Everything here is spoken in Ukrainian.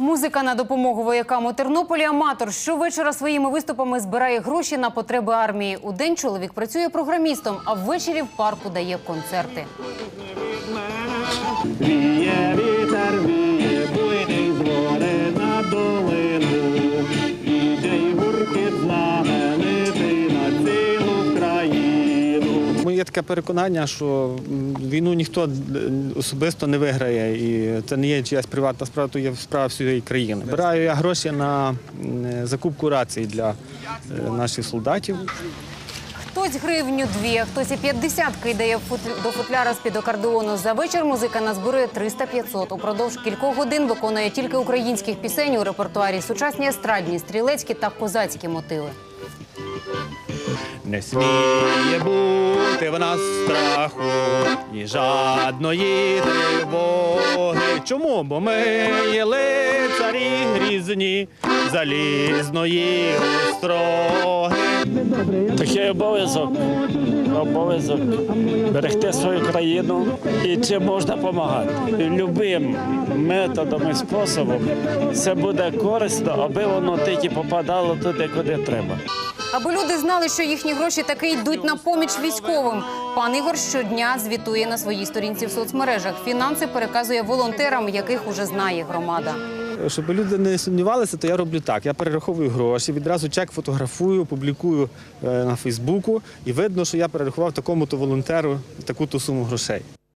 Музика на допомогу воякам у Тернополі. Аматор щовечора своїми виступами збирає гроші на потреби армії. У день чоловік працює програмістом, а ввечері в парку дає концерти. Таке переконання, що війну ніхто е, особисто не виграє, і це не є чиясь приватна справа, то є справа всієї країни. Збираю я гроші на закупку рацій для е, наших солдатів. Хтось гривню дві, хтось і 50 кидає до футляра з-під акордеону. За вечір музика назбирує 300-500. Упродовж кількох годин виконує тільки українських пісень у репертуарі сучасні естрадні, стрілецькі та козацькі мотиви. Не сміє бути в нас страху, ні жадної тривоги. Чому? Бо ми є лицарі грізні, залізної остроги. Такий обов'язок, обов'язок берегти свою країну і чим можна допомагати. Любим методом і способом це буде корисно, аби воно тільки попадало туди, куди треба. Аби люди знали, що їхні гроші таки йдуть на поміч військовим. Пан Ігор щодня звітує на своїй сторінці в соцмережах. Фінанси переказує волонтерам, яких уже знає громада. Щоб люди не сумнівалися, то я роблю так. Я перераховую гроші, відразу чек фотографую, публікую е, на Фейсбуку, і видно, що я перерахував такому-то волонтеру таку-то суму грошей.